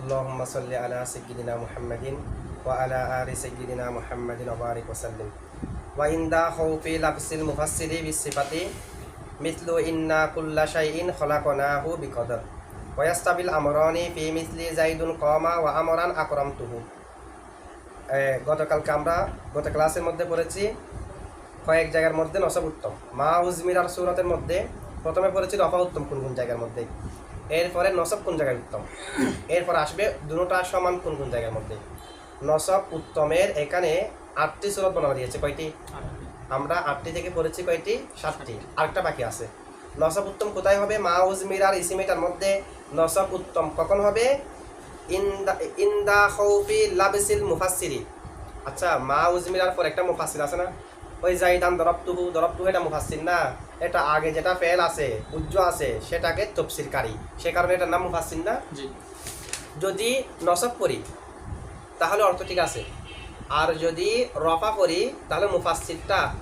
আল্লাহম্মা সাল্লি আলা সৈকিদিনা মুহাম্মাদিন ওয়া আলা আলি সৈকিদিনা মুহাম্মাদিন ওবারিক ওসাল্লিম ওয়াহিন্দা হৌফি লাফসিল মুফাসিরি বিসিফাতি মিথলু ইন্না কুল্লা শাইন খলাকনাহু আমরানি ফি মিথলি জাইদুল কমা ওয়া আমরান গতকালকে আমরা গত ক্লাসের মধ্যে পড়েছি, কয়েক জায়গার মধ্যে নসব উত্তম। মা উজমিরার সুরতের মধ্যে প্রথমে পড়েছি রফা উত্তম কোন কোন জায়গার মধ্যে? এরপরে নসব কোন জায়গায় উত্তম? এরপর আসবে দুটোটা সমান কোন কোন জায়গার মধ্যে? নসব উত্তমের এখানে আটটি সুরত বানানো দিয়েছে, কয়টি? আমরা আটটি থেকে পড়েছি, কয়টি? সাতটি। আরেকটা বাকি আছে। নসব উত্তম কোথায় হবে? মা উজমির আর ইসিমিটার মধ্যে। নসব উত্তম কখন হবে? ইন্দা ইন্দা খৌফি লাবিসিল মুফাসসিরি। আচ্ছা মা উজমিরার পর একটা মুফাসসির আছে না? ওই জাইদান দরবতুহু দরবতুহু এটা মুফাসসির না? এটা আগে যেটা ফেল আছে উজ্জ আছে সেটাকে তফসিরকারী সে কারণে এটার নাম মুফাসসির না? যদি নসব করি তাহলে অর্থ ঠিক আছে। আর যদি রফা করি তাহলে মুফাসসিরটা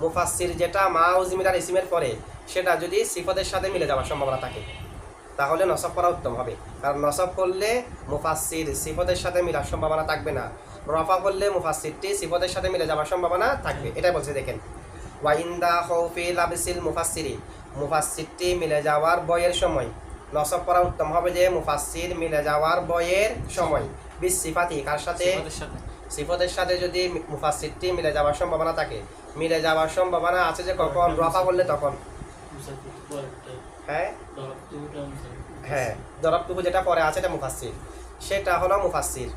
মুফাসসির যেটা মা উজমিরার ইসিমের পরে সেটা যদি সিফতের সাথে মিলে যাওয়ার সম্ভাবনা থাকে তাহলে নসব করা উত্তম হবে। কারণ নসব করলে মুফাসসির সিফতের সাথে মিলার সম্ভাবনা থাকবে না। রফা করলে মুফাসসিরটি সিফতের সাথে মিলে যাওয়ার সম্ভাবনা থাকবে। এটাই বলছে দেখেন। ওয়াইন্দা খৌফি লাবিসিল মুফাসসিরি মুফাসসিরটি মিলে যাওয়ার বয়ের সময়। নসব করা উত্তম হবে যে মুফাসসির মিলে যাওয়ার বয়ের সময়। বিশ সিফাতি কার সাথে? সিফাতের সাথে। যদি মুফাসসিরটি মিলে যাওয়ার সম্ভাবনা থাকে। মিলে যাওয়ার সম্ভাবনা আছে যে কখন? রফা করলে তখন। হ্যাঁ? হ্যাঁ দরবটুকু যেটা পরে আছে এটা মুফাসসির। সেটা হলো মুফাসসির।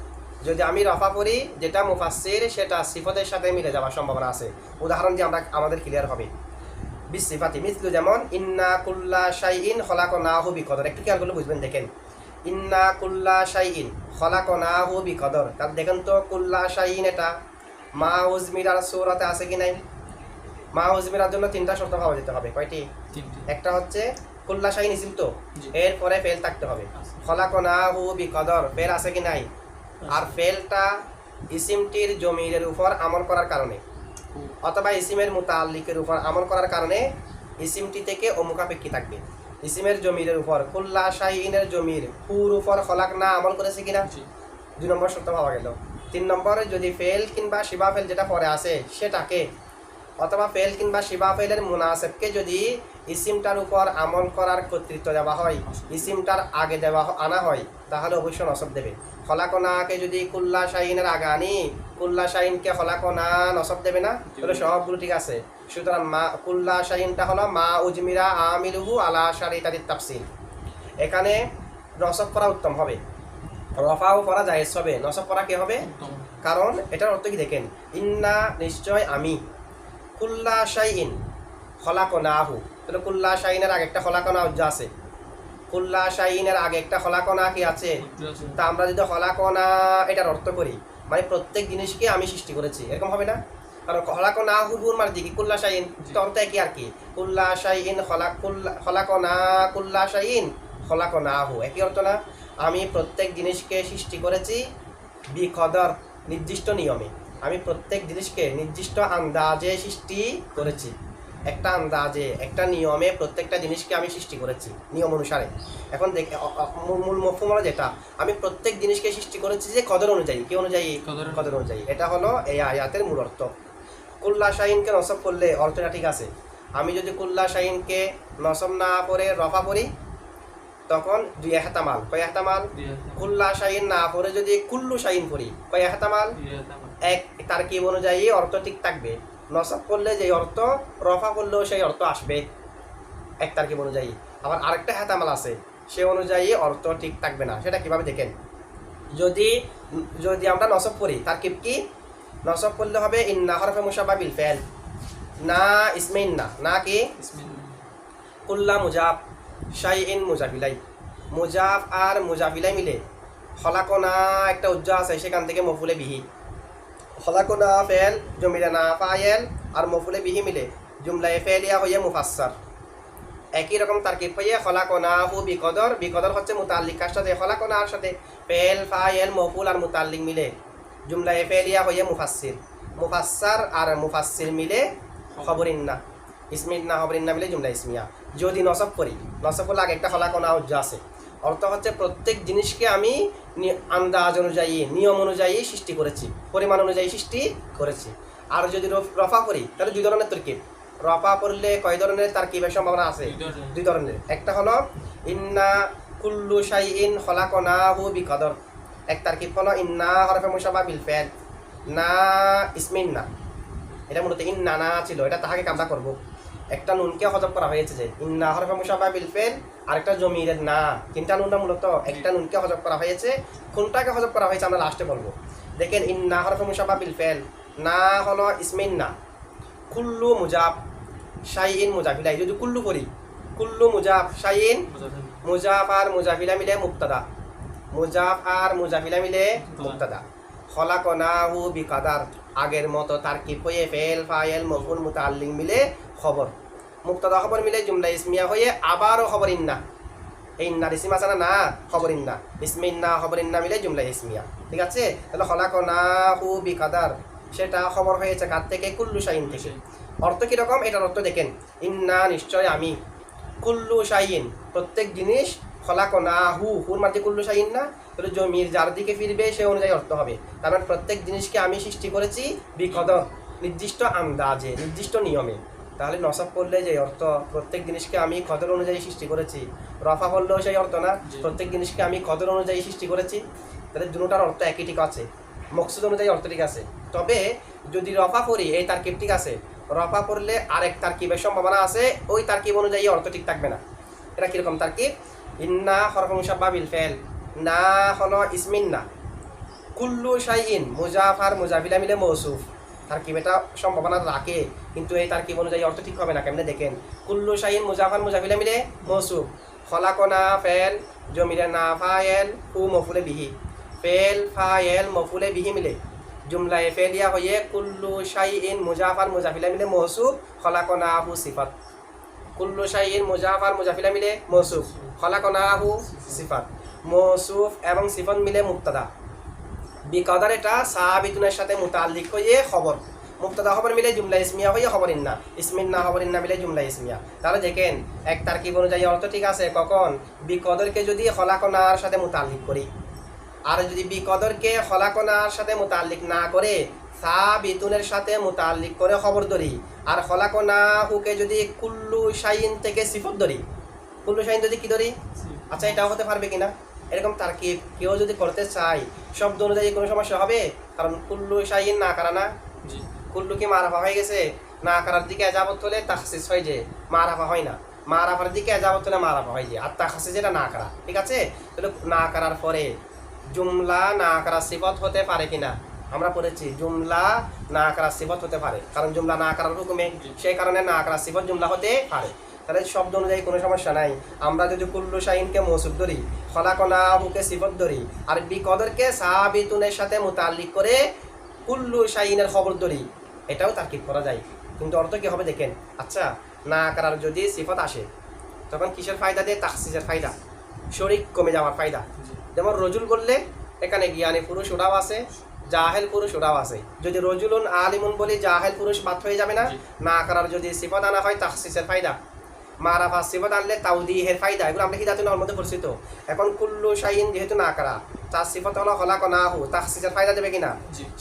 যদি আমি রফা করি যেটা মুফাসসির সেটা সিফতের সাথে মিলে যাওয়ার সম্ভাবনা আছে। উদাহরণ দিয়ে আমরা আমাদের ক্লিয়ার হবে। বিসিফাতি মিসলু যেমন ইন্না কুল্লা শাই শাইইন খলাক নাহু বিকদর। একটু খেয়াল করলে বুঝবেন দেখেন। ইন্না কুল্লা শাইইন খলাক নাহু বিকদর। তার দেখেন তো কুল্লা শাইইন এটা মা উজমিরার সৌরাতে আছে কি নাই? মা উজমিরার জন্য তিনটা শর্ত পাওয়া যেতে হবে। কয়টি? একটা হচ্ছে কুল্লা শাইন ইসিম তো। এরপরে ফেল থাকতে হবে। আছে। খলাকনাহু বিকদর। ফেল আছে কি নাই? আর ফেলটা ইসিমটির জমিরের উপর আমল করার কারণে। অথবা ইসিমের মুতাল্লিকের উপর আমল করার কারণে ইসিমটি থেকে অমুখাপেক্ষী থাকবে। ইসিমের জমিরের উপর কুল্লা শাহিনের জমির হুর উপর খলাক না আমল করেছে কিনা? দুই নম্বর শর্ত পাওয়া গেল। তিন নম্বরে যদি ফেল কিংবা শিবা ফেল যেটা পরে আছে সেটাকে অথবা ফেল কিংবা শিবা ফেলের মুনাসেবকে যদি ইসিমটার উপর আমল করার কর্তৃত্ব দেওয়া হয় ইসিমটার আগে দেওয়া আনা হয় তাহলে অবশ্যই নসব দেবে। খলাকনাকে যদি কুল্লা শাহিনের আগে আনি কুল্লা শাহিনকে খলাকনা নসব দেবে না? তাহলে সবগুলো ঠিক আছে। সুতরাং মা কুল্লা শাহিনটা হলো মা উজমিরা আমিলুহু আলা শারি ইত্যাদির তাফসিল। এখানে নসব করা উত্তম হবে। রফাও করা জায়েজ হবে। নসব করা কি হবে? কারণ এটার অর্থ কি দেখেন? ইন্না নিশ্চয় আমি। কুল্লা শাইইন খলাকনাহু। তাহলে কুল্লা শাইনের আগে একটা খলাকনা উজ্জা আছে? কুল্লা শাইনের আগে একটা খলাকনা কি আছে? তা আমরা যদি খলাকনা এটার অর্থ করি মানে প্রত্যেক জিনিসকে আমি সৃষ্টি করেছি এরকম হবে না? কারণ খলাকনা হুর মার দিকে কুল্লা শাইন তো অর্থ একই আর কি? কুল্লা শাইন খলাক কুল্লা খলাকনা কুল্লা শাইন খলাকনা হু একই অর্থ না? আমি প্রত্যেক জিনিসকে সৃষ্টি করেছি বিকদর নির্দিষ্ট নিয়মে। আমি প্রত্যেক জিনিসকে নির্দিষ্ট আন্দাজে সৃষ্টি করেছি। একটা আন্দাজে একটা নিয়মে প্রত্যেকটা জিনিসকে আমি সৃষ্টি করেছি নিয়ম অনুসারে। এখন মূল- মূল মফহুম হলো যেটা আমি প্রত্যেক জিনিসকে সৃষ্টি করেছি যে কদর অনুযায়ী কি অনুযায়ী? কদর। অনুযায়ী। এটা হলো এই আয়াতের মূল অর্থ। কুল্লা শাহিনকে নসব করলে অর্থটা ঠিক আছে। আমি যদি কুল্লা শাহিনকে নসব না করে রফা করি তখন দুই এহতামাল। কয় এহতামাল? দুই হাতে কুল্লা শাহিন না পরে যদি কুল্লু শাহিন করি কয় এহতামাল? দুই হাতে আমার। এক তারকিব অনুযায়ী অর্থ ঠিক থাকবে? নসব করলে যে অর্থ রফা করলেও সেই অর্থ আসবে এক তারকিব অনুযায়ী। আবার আরেকটা হেতামাল আছে সে অনুযায়ী অর্থ ঠিক থাকবে না সেটা কীভাবে দেখেন? যদি যদি আমরা নসব করি তারকিব কি? নসব করলে হবে ইন্না হরফে মুসাবা বিল ফেল। না ইসমে ইন্না না কি? কুল্লা মুজাফ শাই ইন মুজাফিলাই মুজাফ আর মুজাফিলাই মিলে। হলাকোনা একটা উজ্জা আছে সেখান থেকে মফুলে বিহি। হলাকোনা ফেল জমিরা না ফায়েল আর মফুলে বিহি মিলে জুমলায় ফেলিয়া হইয়া মুফাসার একই রকম তারকিব হইয়া হলাকোনা হু বিকদর বিকদর হচ্ছে মুতাল্লিকার সাথে হলাকোনার সাথে ফেল ফায়েল মফুল আর মুতাল্লিক মিলে। জুমলায় ফেলিয়া হইয়া মুফাসসির মুফাসসার আর মুফাসসির মিলে খবরিন্না ইসমিন্না খবরিন্না মিলে জুমলা ইসমিয়া। যদি নসব করি, নসব করলে আগে একটা হলাকোনা উজ্জা আছে। অর্থ হচ্ছে প্রত্যেক জিনিসকে আমি আন্দাজ অনুযায়ী নিয়ম অনুযায়ী সৃষ্টি করেছি পরিমাণ অনুযায়ী সৃষ্টি করেছি। আর যদি রফ- করি তাহলে দুই ধরনের তরকিব। রফা করলে কয় ধরনের তার তারকিবের সম্ভাবনা আছে? দুই ধরনের। একটা হলো ইন্না কুল্লু শাইইন খলাকনাহু বিকদর। এক তারকিব হলো ইন্না হরফে মুশাবা বিল ফেল। না ইসমিন না এটা মূলত ইন্না না ছিল এটা তাহাকে কামটা করব। একটা নুনকে হজব করা হয়েছে যে, ইন্না হরফে মুশাবা বিল ফেল, আরেকটা জমিরের না। তিনটা নুনটা মূলত একটা নুনকে হজব করা হয়েছে। কোনটাকে হজব করা হয়েছে আমরা লাস্টে বলব। দেখেন, ইন্না হরফে মুশাবা বিল ফেল, না হলো ইসমিন না কুল্লু মুজাব শাইইন মুজাফিলা এই যদি কুল্লু করি কুল্লু মুজাফ মুজাফির। মুজাফ আর মুজাফিলা মিলে মুক্তাদা মুজাফ আর মুজাফিলা মিলে মুক্তাদা খলাকনাহু বিকাদার। আগের মতো তার কি ফেল ফাইল মফুল মুতাল্লিং মিলে খবর। মুক্তাদা খবর মিলে জুমলা ইসমিয়া হয়ে আবারও খবর ইন্না। এই ইন্নার ইসিম আছে না? না, খবর ইন্না। ইসমে ইন্না, খবর ইন্না মিলে জুমলা ইসমিয়া। ঠিক আছে? তাহলে খলাকনাহু বিকাদার। সেটা খবর হয়েছে কার থেকে? কুল্লু শাহিন থেকে। অর্থ কীরকম এটার অর্থ দেখেন। ইন্না নিশ্চয় আমি। কুল্লু শাইন প্রত্যেক জিনিস খলাক না হু হুর মাঝে কুল্লু শাইন না? তাহলে জমির যার দিকে ফিরবে, সে অনুযায়ী অর্থ হবে। তার মানে প্রত্যেক জিনিসকে আমি সৃষ্টি করেছি বিকদ, নির্দিষ্ট আন্দাজে, নির্দিষ্ট নিয়মে। তাহলে নসব করলে যে অর্থ প্রত্যেক জিনিসকে আমি কদর অনুযায়ী সৃষ্টি করেছি। রফা করলেও সেই অর্থ না প্রত্যেক জিনিসকে আমি কদর অনুযায়ী সৃষ্টি করেছি তাহলে দুটার অর্থ একই ঠিক আছে। মকসুদ অনুযায়ী অর্থ ঠিক আছে। তবে যদি রফা করি এই তারকিব ঠিক আছে। রফা করলে আরেক তারকিবের সম্ভাবনা আছে ওই তারকিব অনুযায়ী অর্থ ঠিক থাকবে না। এটা কীরকম তারকিব? ইন্না হরফ মুসাব্বা বিল ফেল। না হলো ইসমিন না। কুল্লু শাইইন মুজাফার মুজাফিলা মিলে মৌসুফ। তারকিব এটা সম্ভাবনা রাখে। কিন্তু এই তার কি অনুযায়ী অর্থ ঠিক হবে না? কেমনে দেখেন? কুল্লু শাইইন মুজাফার মুজাফিলা মিলে মৌসুফ খলাকনা ফেল জমিরে না ফায়েল হু মফুলে বিহি। ফেল ফায়েল মফুলে বিহি মিলে। জুমলায় ফেলিয়া হয়ে কুল্লু শাইইন মুজাফার মুজাফিলা মিলে খলাকনা হু সিফাত। কুল্লু শাইইন মুজাফার মুজাফিলা মিলে খলাকনা হু সিফাত। মৌসুফ এবং সিফাত মিলে মুক্তাদা বিকদার এটা সাহাবিতুনের সাথে মুতাল্লিক হয়ে খবর। মুক্তাদা খবর মিলে জুমলা ইসমিয়া হয়ে খবর না ইসমিন না খবর না মিলে জুমলা ইসমিয়া। তাহলে দেখেন, এক তারকিব অনুযায়ী অর্থ ঠিক আছে, কখন? বিকদরকে যদি খলাকনার সাথে মুতাল্লিক করি। আর যদি বিকদরকে খলাকনার সাথে মুতাল্লিক না করে, সাবিতুনের সাথে মুতাল্লিক করে খবর ধরি। আর খলাকনা হুকে যদি কুল্লু শাইন থেকে সিফত ধরি। কুল্লু শাইন যদি কি ধরি? আচ্ছা এটাও হতে পারবে কিনা? এরকম তার কি কেউ যদি করতে চায়, শব্দ অনুযায়ী কোনো সমস্যা হবে? কারণ কুল্লু শাইন না, কারা না? জি। কুল্লু কি মারাফা হয়ে গেছে। না কারার দিকে এজাবত হলে তাকসিস হয় যে, মারাফা হয় না। মারাফার দিকে এজাবত হলে মারাফা হয় যে, আর তাকসিস যেটা না করা, ঠিক আছে? তাহলে না করার পরে জুমলা না করা সিফত হতে পারে কিনা? আমরা পড়েছি, জুমলা না করা সিফত হতে পারে। কারণ জুমলা না করার হুকুমে, সেই কারণে না করা সিফত জুমলা হতে পারে। তাহলে শব্দ অনুযায়ী কোনো সমস্যা নাই। আমরা যদি কুল্লু শাহিনকে মৌসুফ ধরি খলাকনা হুকে সিফত ধরি, আর বি কদরকে সাহাবিতুনের সাথে মোতাল্লিক করে কুল্লু শাহিনের খবর ধরি এটাও তার্কিব করা যায়। কিন্তু অর্থ কী হবে দেখেন? আচ্ছা না করার যদি সিফত আসে তখন কিসের ফায়দা দেয় তাকসিসের ফায়দা। শরিক কমে যাওয়ার ফায়দা। যেমন রজুল করলে এখানে জ্ঞানী পুরুষ ওরাও আছে জাহেল পুরুষ ওরাও আছে। যদি রজুলুন আলিমুন বলি জাহেল পুরুষ বাদ হয়ে যাবে না? না করার যদি সিফত আনা হয় তাহসিসের ফায়দা। মারাফা সিফত আনলে তাউদিহের ফায়দা এগুলো আমরা হিদাতুল মধ্যে পরিচিত। এখন কুল্লু শাহিন যেহেতু না করা তার সিফত হলো হলা কনা হু তাহসিসের ফায়দা দেবে কিনা?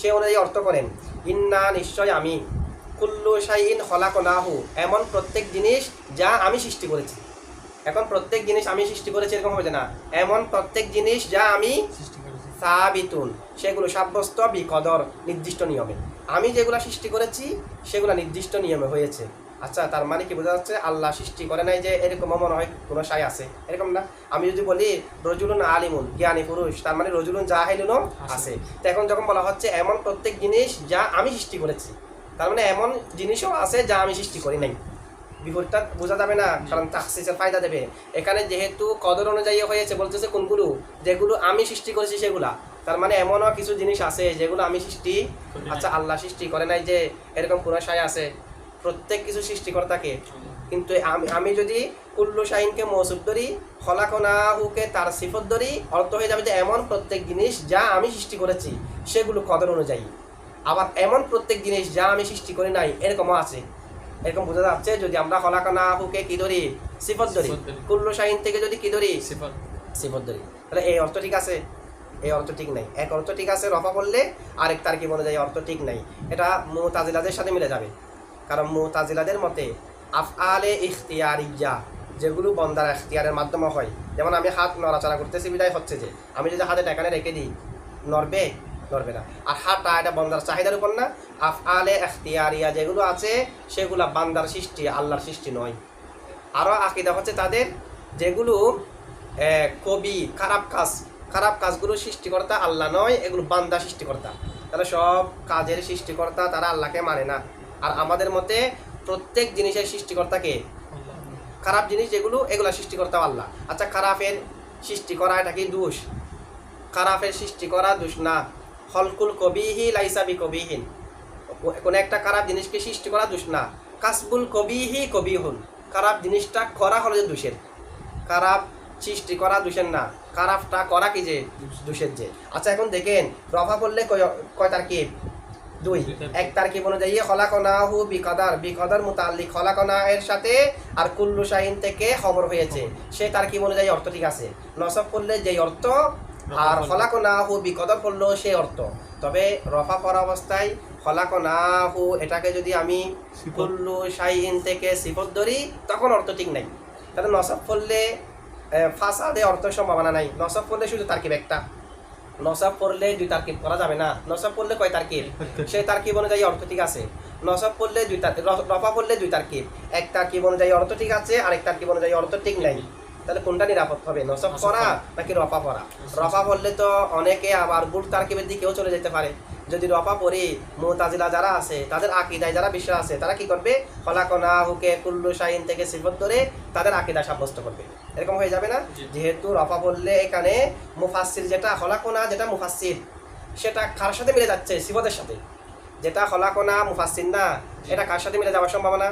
সে অনুযায়ী অর্থ করেন ইন্না নিশ্চয় আমি কুল্লু শাইন হলাকনাহু এমন প্রত্যেক জিনিস যা আমি সৃষ্টি করেছি। এখন প্রত্যেক জিনিস আমি সৃষ্টি করেছি এরকম হবে না। এমন প্রত্যেক জিনিস যা আমি সাবিতুন সেগুলো সাব্যস্ত বিকদর নির্দিষ্ট নিয়মে। আমি যেগুলো সৃষ্টি করেছি সেগুলো নির্দিষ্ট নিয়মে হয়েছে। আচ্ছা তার মানে কি বোঝা যাচ্ছে আল্লাহ সৃষ্টি করে নাই যে এরকম মনে হয়? কোনো সাই আছে? এরকম না? আমি যদি বলি রজুলুন আলিমুন জ্ঞানী পুরুষ তার মানে রজুলুন জাহিলুনও আছে। তো এখন যখন বলা হচ্ছে এমন প্রত্যেক জিনিস যা আমি সৃষ্টি করেছি তার মানে এমন জিনিসও আছে যা আমি সৃষ্টি করি নাই। বিপরীতটা বোঝা যাবে না কারণ তাকসিসের ফায়দা দেবে। এখানে যেহেতু কদর অনুযায়ী হয়েছে বলতেছে কোনগুলো? যেগুলো আমি সৃষ্টি করেছি সেগুলা। তার মানে এমনও কিছু জিনিস আছে যেগুলো আমি সৃষ্টি আচ্ছা আল্লাহ সৃষ্টি করে নাই যে এরকম কোনো সাই আছে? প্রত্যেক কিছু সৃষ্টি করে থাকে কিন্তু আমি আমি যদি কুল্লু শাহিনকে মৌসুফ ধরি হলাকনাহুকে তার সিফত ধরি অর্থ হয়ে যাবে যে এমন প্রত্যেক জিনিস যা আমি সৃষ্টি করেছি সেগুলো কদর অনুযায়ী। আবার এমন প্রত্যেক জিনিস যা আমি সৃষ্টি করি নাই এরকমও আছে। এরকম বোঝা যাচ্ছে যদি আমরা হলাকনাহুকে কি ধরি? সিফত ধরি। কুল্লু শাহিন থেকে যদি কি ধরি? সিফাত। সিফত ধরি। তাহলে এই অর্থ ঠিক আছে? এই অর্থ ঠিক নাই। এক অর্থ ঠিক আছে রফা বললে আরেক তারকিব যায় অর্থ ঠিক নাই। এটা মুতাজিলাদের সাথে মিলে যাবে। কারণ মুতাজিলাদের মতে আফআলে ইখতিয়ারিয়া, যেগুলো বন্দার এখতিয়ারের মাধ্যমে হয়। যেমন আমি হাত নড়াচড়া করতেছি, বিদায় হচ্ছে যে। আমি যদি হাতে এখানে রেখে দিই, নড়বে? নড়বে না। আর হাতটা এটা বন্দার চাহিদার উপর না। আফআলে এখতিয়ারিয়া যেগুলো আছে, সেগুলো বান্দার সৃষ্টি, আল্লাহর সৃষ্টি নয়। আরও আকিদা হচ্ছে তাদের, যেগুলো কবি, খারাপ কাজ, খারাপ কাজগুলো সৃষ্টিকর্তা আল্লাহ নয়, এগুলো বান্দা সৃষ্টিকর্তা। তারা সব কাজের সৃষ্টিকর্তা তারা আল্লাহকে মানে না। আর আমাদের মতে প্রত্যেক জিনিসের সৃষ্টিকর্তাকে খারাপ জিনিস যেগুলো, এগুলো সৃষ্টিকর্তা আল্লাহ। আচ্ছা খারাপের সৃষ্টি করা এটা কি দোষ? খারাপের সৃষ্টি করা দোষ না। হলকুল কবিহি লাইসাবি কবিহীন কোনো একটা খারাপ জিনিসকে সৃষ্টি করা দোষ না। কাসবুল কবিহি কবিহুন। খারাপ জিনিসটা করা হলো যে দোষের। খারাপ সৃষ্টি করা দোষের না। খারাপটা করা কি যে দোষের যে? আচ্ছা এখন দেখেন, রফা কয় কয় তার কি দুই। এক তারকিব অনুযায়ী খলাকনাহু বিকদার বিকদার মুতাল্লিক খলাকনা এর সাথে আর কুল্লু শাহিন থেকে খবর হয়েছে। সে তারকিব অনুযায়ী অর্থ ঠিক আছে। নসব করলে যেই অর্থ আর খলাকনাহু বিকদর পড়লেও সেই অর্থ। তবে রফা পড়া অবস্থায় খলাকনাহু এটাকে যদি আমি কুল্লু শাহিন থেকে সিফত ধরি তখন অর্থ ঠিক নাই। তাহলে নসব পড়লে ফাসাদে অর্থ সম্ভাবনা নাই। নসব পড়লে শুধু তারকিব একটা। নসব পড়লে দুই তারকিব করা যাবে না। নসাব পড়লে কয় তারকিব? সেই তারকিব অনুযায়ী অর্থ ঠিক আছে। নসাব পড়লে দুই তার রফা পড়লে দুই তারকিব। এক তারকিব অনুযায়ী অর্থ ঠিক আছে, আরেক তারকিব অনুযায়ী অর্থ ঠিক নাই। তাহলে কোনটা নিরাপদ হবে? নসব পড়া। নাকি রফা পড়া? রফা পড়লে তো অনেকে আবার গুড় তারকিবের দিকেও চলে যেতে পারে। যদি রফা পড়ি মুতাজিলা যারা আছে তাদের আকিদায় যারা বিশ্বাস আছে তারা কি করবে? ফলাকনা হুকে কুল্লু শাহিন থেকে সিফত ধরে তাদের আকিদা সাব্যস্ত করবে। এরকম হয়ে যাবে না? যেহেতু রফা বললে এখানে মুফাসসির যেটা হলাকোনা যেটা মুফাসসির সেটা কার সাথে মিলে যাচ্ছে? সিফতের সাথে। যেটা হলাকোনা মুফাসসির না এটা কার সাথে মিলে যাওয়ার সম্ভাবনা?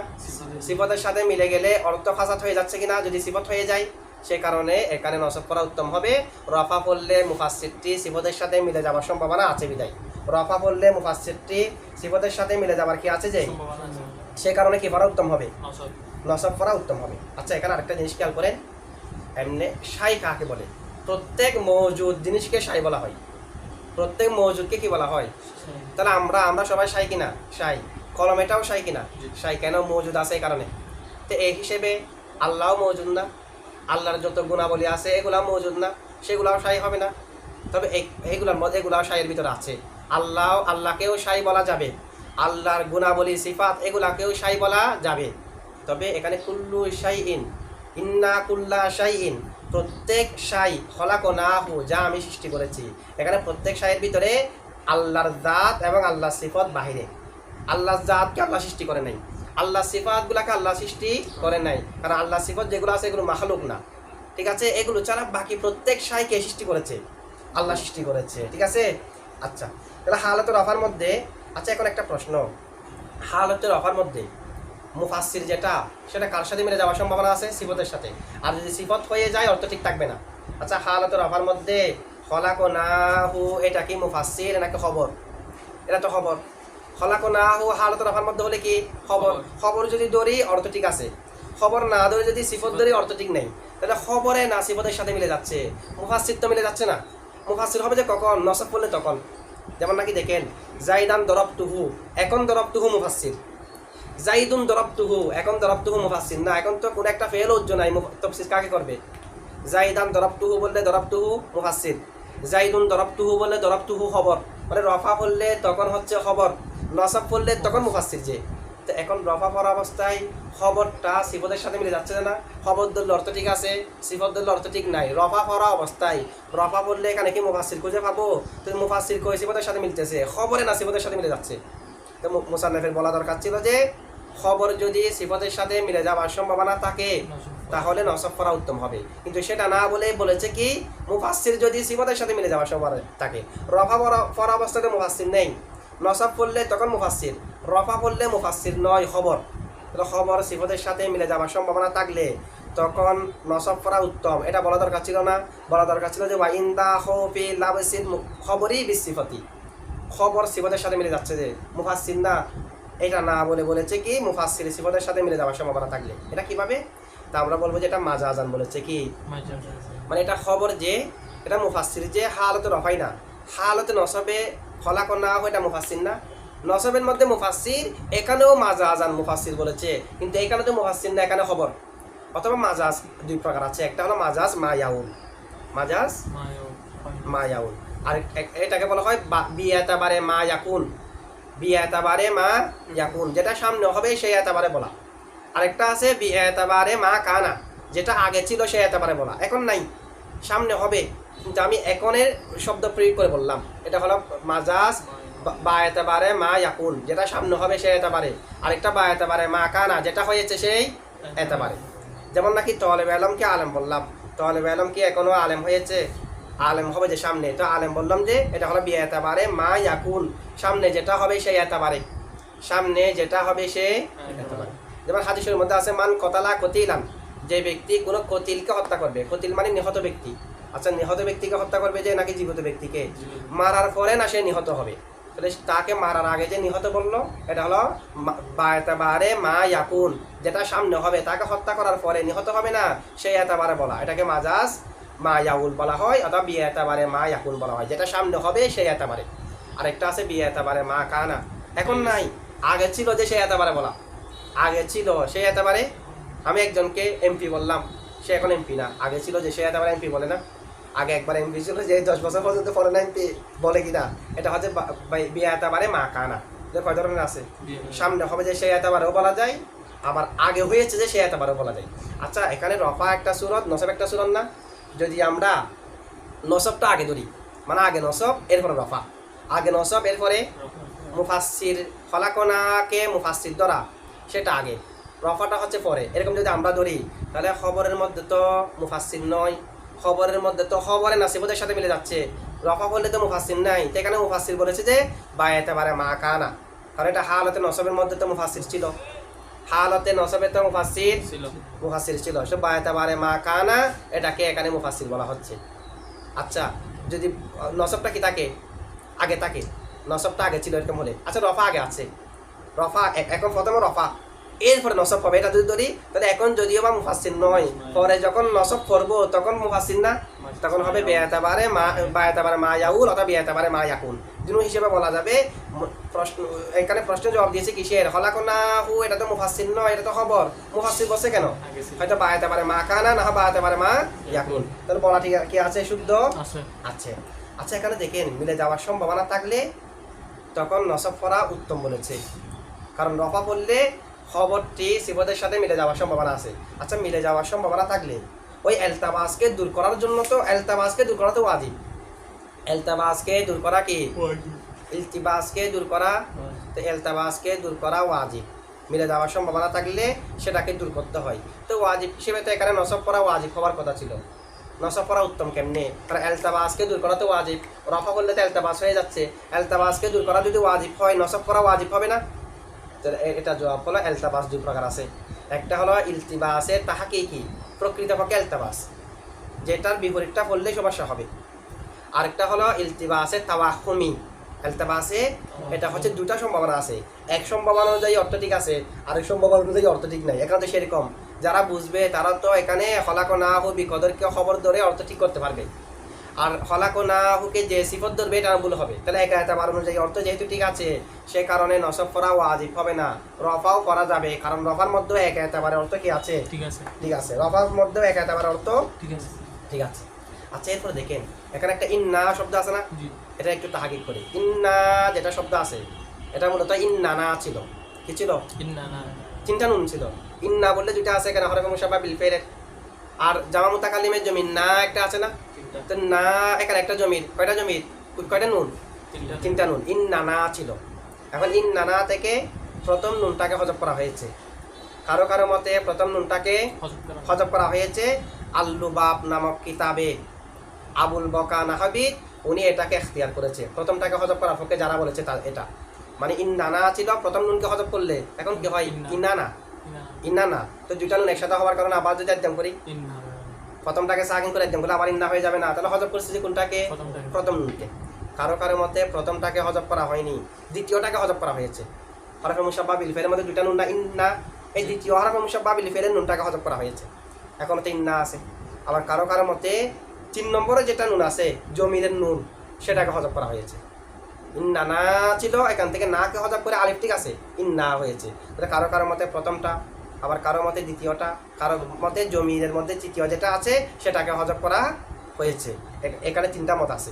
সিফতের সাথে। মিলে গেলে অর্থ ফাসাদ হয়ে যাচ্ছে কিনা? যদি সিফত হয়ে যায় সে কারণে এখানে নসব করা উত্তম হবে। রফা পড়লে মুফাসসিরটি সিফতের সাথে মিলে যাওয়ার সম্ভাবনা আছে বিদায়। রফা পড়লে মুফাসসিরটি সিফতের সাথে মিলে যাওয়ার কি আছে যে? সে কারণে কি করা উত্তম হবে। নসব। করা উত্তম হবে। আচ্ছা এখানে আরেকটা জিনিস খেয়াল করেন। এমনি সাই কাকে বলে? প্রত্যেক মজুদ জিনিসকে সাই বলা হয়। প্রত্যেক মজুদকে কি বলা হয়? তাহলে আমরা আমরা সবাই সাই কিনা? সাই। কলম এটাও সাই কিনা? সাই কেন মজুদ আছে এই কারণে? তো এই হিসেবে আল্লাহও মজুদ না আল্লাহর যত গুণাবলী আছে এগুলাও মজুদ না সেগুলাও সাই হবে না। তবে এই- এইগুলার মধ্যে এগুলাও সাইয়ের ভিতরে আছে। আল্লাহ আল্লাহকেও সাই বলা যাবে। আল্লাহর গুণাবলী সিফাত এগুলাকেও সাই বলা যাবে। তবে এখানে কুল্লু সাই ইন ইন্না কুল্লা সাই ইন প্রত্যেক সাই খলাকো না হু যা আমি সৃষ্টি করেছি। এখানে প্রত্যেক সাইয়ের ভিতরে আল্লাহর জাত এবং আল্লাহ সিফত বাহিরে। আল্লাহর জাতকে আল্লাহ সৃষ্টি করে নাই। আল্লাহ সিফাতগুলাকে আল্লাহ সৃষ্টি করে নাই। কারণ আল্লাহ সিফত যেগুলো আছে এগুলো মাখালুক না। ঠিক আছে? এগুলো ছাড়া বাকি প্রত্যেক সাইকে সৃষ্টি করেছে? আল্লাহ সৃষ্টি করেছে। ঠিক আছে? আচ্ছা। তাহলে হালতের অফার মধ্যে আচ্ছা এখন একটা প্রশ্ন। হালতের অফার মধ্যে মুফাসির যেটা সেটা কার সাথে মিলে যাওয়ার সম্ভাবনা আছে? সিফতের সাথে। আর যদি সিফত হয়ে যায় অর্থ ঠিক থাকবে না। আচ্ছা হালতের অফার মধ্যে হলাকো না হু এটা কি মুফাসির নাকি খবর? এটা তো খবর। হলাকো না হু হালতের অফার মধ্যে হলে কি? খবর। খবর। যদি ধরি অর্থ ঠিক আছে। খবর না ধরে যদি সিফত ধরি অর্থ ঠিক নেই। তাহলে খবরে না সিফতের সাথে মিলে যাচ্ছে। মুফাসির তো মিলে যাচ্ছে না। মুফাসির হবে যে কখন? নসব পড়লে তখন। যেমন নাকি দেখেন জাইদান দরব তুহু এখন দরব তুহু মুফাসির জাইদুন দরবতুহু, এখন দরবতুহু মুফাসসির। না, এখন তো কোন একটা ফেল উজ্জ নাই তফসির কাকে করবে? জাইদান দরবতুহু বললে দরবতুহু মুফাসসির। জাইদুন দরবতুহু বললে দরবতুহু খবর। মানে রফা পড়লে তখন হচ্ছে খবর, নসব পড়লে তখন মুফাসসির যে। তো এখন রফা পড়া অবস্থায় খবরটা সিফতের সাথে মিলে যাচ্ছে না। খবর ধরলে অর্থ ঠিক আছে সিফত ধরলে অর্থ ঠিক নাই। রফা পড়া অবস্থায় রফা পড়লে এখানে কি মুফাসসির খুঁজে পাবো? তো মুফাসসির কই সিফতের সাথে মিলতেছে? খবরে না সিফতের সাথে মিলে যাচ্ছে। তো মুসান্নফের বলা দরকার ছিল যে খবর যদি সিফতের সাথে মিলে যাওয়ার সম্ভাবনা থাকে, তাহলে নসব করা উত্তম হবে। কিন্তু সেটা না বলে বলেছে কি, মুফাসসির যদি সিফতের সাথে মিলে যাওয়ার সম্ভাবনা থাকে। রফা পরা- অবস্থাতে মুফাসসির নেই। নসব পড়লে তখন মুফাসসির। রফা পড়লে মুফাসসির নয় খবর। খবর সিফতের সাথে মিলে যাওয়ার সম্ভাবনা থাকলে তখন নসব করা উত্তম। এটা বলা দরকার ছিল না। বলা দরকার ছিল যে ওয়াইন্দা হফি লাবসির খবরই বিসিফতি। খবর সিফতের সাথে মিলে যাচ্ছে যে, মুফাসসির না এটা না বলে বলেছে কি মুফাসসির সিফতের সাথে মিলে যাওয়ার সম্ভাবনা থাকলে। এটা কীভাবে? তা আমরা বলব যে এটা মাজাজান বলেছে কি। মানে এটা খবর যে এটা মুফাসির যে হালতে রফাই না। হালতে নসবে খলাক না হয় এটা মুফাসির না। নসবের মধ্যে মুফাসির এখানেও মাজাজান মুফাসির বলেছে। কিন্তু এখানে তো মুফাসির না এখানে খবর। অথবা মাজাজ দুই প্রকার আছে। একটা হলো মাজাজ মায়াউল মাজাজ মায়াউল আর এটাকে বলা হয় বা- বিয়াতাবারে মা ইয়াকুন বিয়াতাবারে মা ইয়াকুন, যেটা সামনে হবে সেই এতাবারে বলা। আরেকটা আছে বিয়াতাবারে মা কানা, যেটা আগে ছিল সেই এতাবারে বলা। এখন নাই, সামনে হবে। কিন্তু আমি এখনের শব্দ প্রয়োগ করে বললাম। এটা হলো মাজাজ বা- এতাবারে মা ইয়াকুন, যেটা সামনে হবে সেই এতাবারে। আরেকটা বা এতাবারে মা কানা, যেটা হয়েছে সেই এতাবারে। যেমন নাকি তলেব আলমকে আলেম বললাম। তলেব আলম কি এখনও আলেম হয়েছে? আলেম হবে যে সামনে। তো আলেম বললাম যে, এটা হলো বিয়ে এতাবারে মা ইয়াকুন। সামনে যেটা হবে সেই এতাবারে। সামনে যেটা হবে সে যেমন হাদিসের মধ্যে আছে, মান কতালা কতিলান। যে ব্যক্তি কোনো কতিলকে হত্যা করবে। কতিল মানে নিহত ব্যক্তি। আচ্ছা নিহত ব্যক্তিকে হত্যা করবে যে নাকি জীবিত ব্যক্তিকে? মারার পরে না সে নিহত হবে। তাহলে তাকে মারার আগে যে নিহত বলল, এটা হলো মা- বা এতাবারে মা ইয়াকুন। যেটা সামনে হবে, তাকে হত্যা করার পরে নিহত হবে না সেই এতাবারে বলা। এটাকে মাজাজ মা ইয়াউল বলা হয় অথবা বিয়ে এতাবারে মা ইয়াকুন বলা হয়। যেটা সামনে হবে সেই এতাবারে আরেকটা আছে বিয়ে এতাবারে মা কানা। এখন নাই। আগে ছিল যে সেই এতাবারে বলা। আগে ছিল সেই এতাবারে আমি একজনকে এমপি বললাম। সে এখন এমপি না। আগে ছিল যে সে এতাবারে এমপি বলে না। আগে একবার এমপি ছিল যে দশ বছর পর্যন্ত পরে না এমপি বলে কিনা। এটা হচ্ছে বিয়ে এতাবারে মা কানা। যে কয় ধরনের আছে? সামনে হবে যে সে এতাবারেও বলা যায় আবার আগে হয়েছে যে সে এতাবারেও বলা যায়। আচ্ছা এখানে রফা একটা সুরত নসব একটা সুরত না? যদি আমরা নসবটা আগে ধরি মানে আগে নসব, এরপরে রফা। আগে নসব, এরপরে মুফাসির ফলাকনাকে মুফাসির ধরা সেটা আগে। রফাটা হচ্ছে পরে। এরকম যদি আমরা ধরি, তাহলে খবরের মধ্যে তো মুফাসির নয়, খবরের মধ্যে তো খবরে নাসিবদের সাথে মিলে যাচ্ছে। রফা বললে তো মুফাসির নাই, তো এখানে মুফাসির বলেছে যে, বায়াতে পারে মা কানা। কারণ এটা হালতে নসবের মধ্যে তো মুফাসির ছিল। হালতে নসবে তো মুফাসির ছিল। মুফাসির ছিল। সে বায়াতে পারে মা কানা এটাকে এখানে মুফাসির বলা হচ্ছে। আচ্ছা যদি নসবটা কি থাকে? আগে থাকে। নসবটা আগে ছিল এরকম হলে। আচ্ছা রফা আগে আছে। রফা এখন প্রথমে রফা। এরপরে নসব হবে। এটা যদি ধরি তাহলে এখন যদিও বা মুফাসির নয়। পরে যখন নসব করব তখন মুফাসির না? তখন হবে বেয়াতাবারে মা বায়াতাবারে মা ইয়াউল অথবা বেয়াতাবারে মা ইয়াকুন। দুনো হিসেবে বলা যাবে প্রশ্ন এখানে প্রশ্নের জবাব দিয়েছে কিসের? হলাকনা হু এটা তো মুফাসির নয় এটা তো খবর। মুফাসির বসে কেন? হয়তো বায়াতে পারে মা কানা না বায়াতে পারে মা ইয়াকুন। তাহলে বলা ঠিক কি আছে শুদ্ধ? আছে। আছে। আচ্ছা এখানে দেখেন মিলে যাওয়ার সম্ভাবনা থাকলে তখন নসব করা উত্তম বলেছে। কারণ রফা পড়লে খবরটি সিবতের সাথে মিলে যাওয়ার সম্ভাবনা আছে। আচ্ছা মিলে যাওয়ার সম্ভাবনা থাকলে। ওই এলতাবাসকে দূর করার জন্য তো এলতাবাসকে দূর করা তো ওয়াজিব। এলতাবাসকে দূর করা কি? ইলতিবাসকে দূর করা? তো এলতাবাসকে দূর করা ওয়াজিব। মিলে যাওয়ার সম্ভাবনা থাকলে সেটাকে দূর করতে হয়। তো ওয়াজিব হিসেবে তো এখানে নসব করা ওয়াজিব হওয়ার কথা ছিল। নসব করা উত্তম কেমনে? কারণ এলতাবাসকে দূর করা তো ওয়াজিব। রফা করলে তো এলতাবাস হয়ে যাচ্ছে। এলতাবাসকে দূর করা যদি ওয়াজিব হয় নসব করা ওয়াজিব হবে না? এটা জবাব হলো এলতাবাস দুই প্রকার আছে। একটা হলো ইলতিবাসে তাহাকে কি প্রকৃতপক্ষে এলতাবাস যেটার বিপরীতটা পড়লে সমস্যা হবে। আরেকটা হলো ইলতিবাসে তাওয়াহুমি এলতেবাসে এটা হচ্ছে দুটা সম্ভাবনা আছে। এক সম্ভাবনা অনুযায়ী অর্থ ঠিক আছে, আরেক সম্ভাবনা অনুযায়ী অর্থ ঠিক নাই। এখানে তো সেরকম। যারা বুঝবে তারা তো এখানে হলাকো না হু বিকদরকে খবর ধরে অর্থ ঠিক করতে পারবে। আর হলাকো না হুকে যে সিফত ধরবে এটা ভুল হবে। তাহলে একা এতাবার অনুযায়ী অর্থ যেহেতু ঠিক আছে সে কারণে নসব করা ওয়াজিব হবে না। রফাও করা যাবে কারণ রফার মধ্যেও একা এতাবার অর্থ কি আছে? ঠিক আছে। ঠিক আছে রফার মধ্যেও একা এতাবার অর্থ ঠিক আছে। ঠিক আছে। আচ্ছা এরপরে দেখেন এখানে একটা ইন্না শব্দ আছে না? এটা একটু তাহাকিক করি। ইন্না যেটা শব্দ আছে এটা মূলত ইন্নানা ছিল। কি ছিল? ইন্না না। তিনটা নুন ছিল। ইন্না বললে দুইটা আছে এখানে হরফে মুসাফা বিল ফেরের আর জামা মুতাকালিমের জমি না একটা আছে না? তো না এখানে একটা জমির কয়টা জমির? কয়টা নুন? তিনটা নুন। ইন্নানা ছিল। এখন ইন্নানা থেকে প্রথম নুনটাকে হজব করা হয়েছে। কারও কারও মতে প্রথম নুনটাকে করা হজব করা হয়েছে আল্লুবাব নামক কিতাবে। আবুল বকা নাহাবিদ উনি এটাকে এখতিয়ার করেছে। প্রথমটাকে হজব করার পক্ষে যারা বলেছে তার এটা। মানে ইন নানা ছিল প্রথম নুনকে হজব করলে। এখন কি হয়? ইন্না। ইন্নানা ইন্না। ইন্নানা তো দুইটা নুন একসাথে হওয়ার কারণে আবার যদি একদম করি? ইন্না প্রথমটাকে সাকিন করে একদম করলে আবার ইন্না হয়ে যাবে না। তাহলে হজব করছে যে কোনটাকে। প্রথম নুনকে কারও কারও মতে প্রথমটাকে হজব করা হয়নি দ্বিতীয়টাকে হজব করা হয়েছে। হরফে মুসাব্বা বিলফের মধ্যে দুইটা নুন না ইন্না এই দ্বিতীয় হরফে মুসাব্বা বিলফের নুনটাকে হজব করা হয়েছে। এখন তো ইন্না আছে। আবার কারও কারও মতে তিন নম্বরে যেটা নুন আছে জমিরের নুন সেটাকে হজব করা হয়েছে। ইন্না না ছিল এখান থেকে নাকে হজব করে আলিফ ঠিক আছে ইন্না হয়েছে। তাহলে কারও কারও মতে প্রথমটা আবার কারও মতে দ্বিতীয়টা কারও মতে জমিরের মধ্যে তৃতীয় যেটা আছে সেটাকে হজব করা হয়েছে। এখানে তিনটা মত আছে।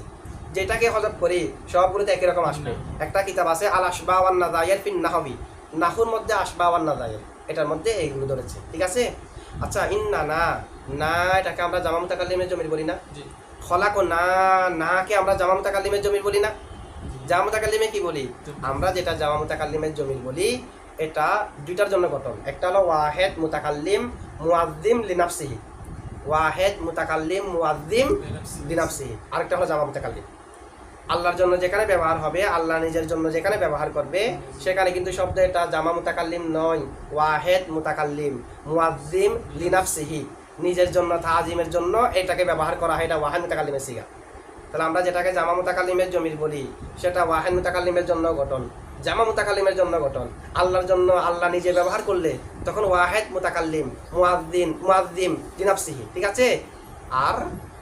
যেটাকে হজব করি সবগুলোতে একই রকম আসবে। একটা কিতাব আছে আল আসবা ওয়ান নাজায়ের ফিন নাহবি নাহুর মধ্যে আসবা ওয়ান নাজায়ের এটার মধ্যে এইগুলো ধরেছে। ঠিক আছে? আচ্ছা ইন্না না না এটাকে আমরা জামা মুতাকাল্লিমের জমির বলি না? খলাকো না নাকে আমরা জামা মুতাকাল্লিমের জমির বলি না? জামা মুতাকাল্লিমে কি বলি? আমরা যেটা জামা মুতাকাল্লিমের জমির বলি এটা দুইটার জন্য গঠন। একটা হলো ওয়াহেদ মুতাকাল্লিম মুয়াজ্জিম লিনাফসিহি। ওয়াহেদ মুতাকাল্লিম মুয়াজ্জিম লিনাফসিহি। আরেকটা হলো জামা মুতাকাল্লিম। আল্লাহর জন্য যেখানে ব্যবহার হবে, আল্লাহ নিজের জন্য যেখানে ব্যবহার করবে, সেখানে কিন্তু শব্দ এটা জামা মুতাকাল্লিম নয়, ওয়াহেদ মুতাকাল্লিম মুয়াজ্জিম লিনাফসিহি। নিজের জন্য, তাজিমের জন্য এটাকে ব্যবহার করা হয়, এটা ওয়াহেদ মুতাকাল্লিমের সিগা। তাহলে আমরা যেটাকে জামা মুতাকাল্লিমের জমির বলি, সেটা ওয়াহেদ মুতাকাল্লিমের জন্য গঠন। জামা মোতাকালিমের জন্য গঠন। আল্লাহর জন্য আল্লাহ নিজে ব্যবহার করলে তখন ওয়াহেদ মুতাকাল্লিম মুয়াদ্দিন মুয়াদ্দিম লিনাফসিহি, ঠিক আছে? আর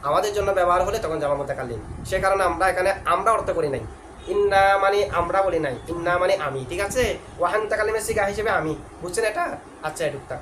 আমাদের জন্য ব্যবহার হলে তখন জামা মুতাকাল্লিম সে কারণে আমরা এখানে আমরা অর্থ করি নাই। ইন্না মানে আমরা বলি নাই, ইন্না মানে আমি, ঠিক আছে? ওয়াহেদ তাকালিমের শিকা হিসেবে আমি, বুঝছেন এটা? আচ্ছা এটুকটা।